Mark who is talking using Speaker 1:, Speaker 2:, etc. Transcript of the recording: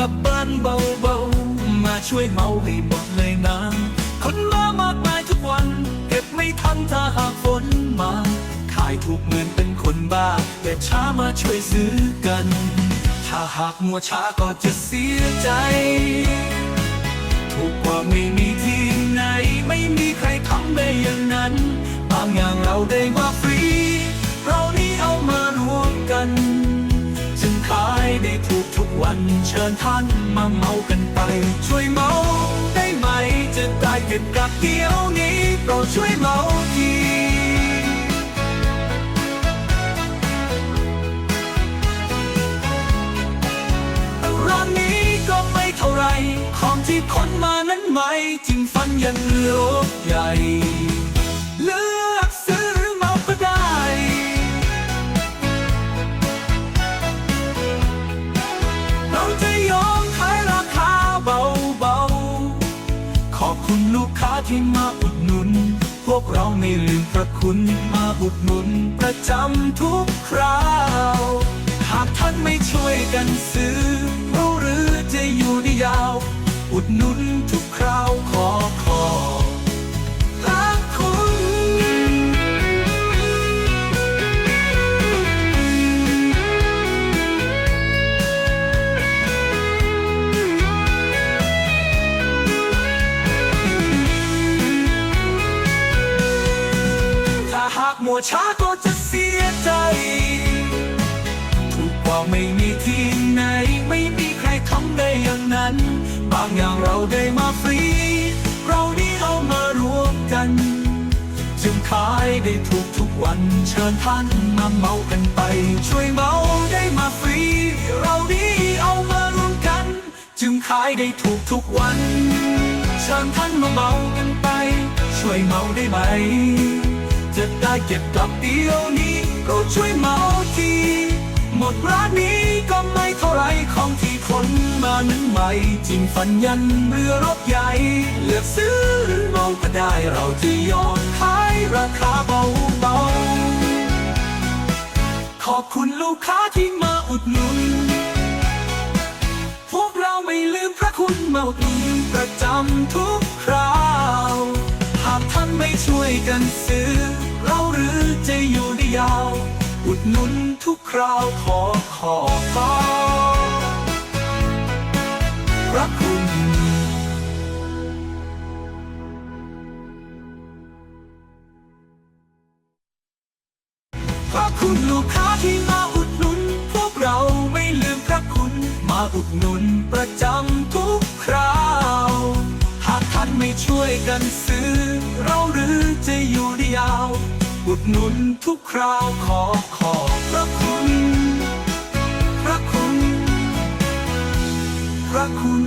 Speaker 1: ลับบ้านเบาๆ มาช่วยเมาให้หมดเลยนะคนมามากมายทุกวัน เก็บไม่ทันถ้าหากฝนมา ขายถูกเหมือนเป็นคนบ้า แต่ช้ามาช่วยซื้อกัน ถ้าหากมัวช้าก็จะเสียใจ ถูกกว่าไม่มีที่ไหน ไม่มีใครทำได้อย่างนั้น บางอย่างเราได้มาฟรี วันเชิญท่านมาเมากันไป ช่วยเมาได้ไหม จะได้เก็บกับเดี๋ยวนี้โปรดช่วยเมาทีร้านนี้ก็ไม่เท่าไร ของที่คนมานั้นไม่จริงฟันยันโลกใหญ่ ที่มาอุดหนุน พวกเราไม่ลืมพระคุณมาอุดหนุนประจำทุกคราว หากท่านไม่ช่วยกันซื้อเราหรือจะอยู่ได้ยาว อุดหนุน มัวช้าก็จะเสียใจ ถูกกว่าไม่มีที่ไหน ไม่มีใครทำได้อย่างนั้น บางอย่างเราได้มาฟรี เรานี่เอามารวมกัน จึงขายได้ถูกทุกวัน เชิญท่านมาเมากันไป ช่วยเมาได้มาฟรี เรานี่เอามารวมกัน จึงขายได้ถูกทุกวัน เชิญท่านมาเมากันไป ช่วยเมาได้ไหม เก็บกลับเดียวนี้โปรดช่วยเมาทีหมดร้านนี้ก็ไม่เท่าไรของที่คนมานั้นใหม่จริงฝันยันเรือรถใหญ่ เลือกซื้อหรือมองก็ได้เราจะยอมขายราคาเบาๆขอบคุณลูกค้าที่มาอุดหนุน พวกเราไม่ลืมพระคุณมาอุดหนุนประจำทุกคราว หากท่านไม่ช่วยกันซื้อ หนุนทุกคราวขอขอบพระคุณพระคุณลูกค้าที่มาอุดหนุน พวกเราไม่ลืมพระคุณ มาอุดหนุนประจำทุกคราว หากท่านไม่ช่วยกันซื้อ อุดหนุนทุกคราวขอขอบพระคุณ พระคุณ พระคุณ